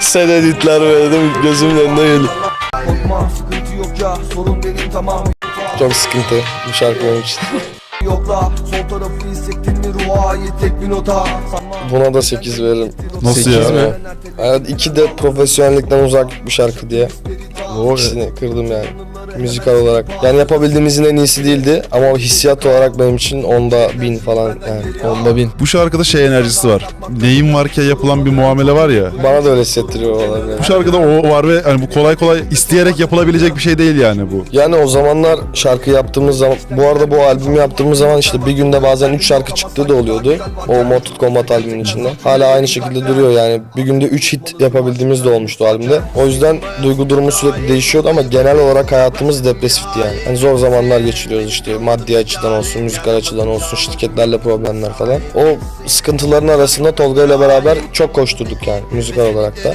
Sen editler verdim gözümün önüne geliyor. Çok sıkıntı bu şarkı benim için. Yokla sol tarafı hissettin mi ruha tek bir nota Sanma Buna da 8 veririm. Nasıl ya? mi? Evet, iki de profesyonellikten uzak bir şarkı diye. İkisini kırdım yani. Müzikal olarak. Yani yapabildiğimizin en iyisi değildi ama o hissiyat olarak benim için onda bin falan yani. Onda bin. Bu şarkıda şey enerjisi var. Neyim varken yapılan bir muamele var ya. Bana da öyle hissettiriyor olabilir. Bu şarkıda o var ve hani bu kolay kolay isteyerek yapılabilecek bir şey değil yani bu. Yani o zamanlar şarkı yaptığımız zaman, bu arada bu albümü yaptığımız zaman işte bir günde bazen 3 şarkı çıktığı da oluyordu. O Mortal Kombat albümün içinde. Hala aynı şekilde duruyor yani. Bir günde 3 hit yapabildiğimiz de olmuştu albümde. O yüzden duygu durumu sürekli değişiyordu ama genel olarak hayatımız depresifti yani. yani zor zamanlar geçiriyoruz işte maddi açıdan olsun, müzikal açıdan olsun, şirketlerle problemler falan. O sıkıntıların arasında Tolga ile beraber çok koşturduk yani müzikal olarak da.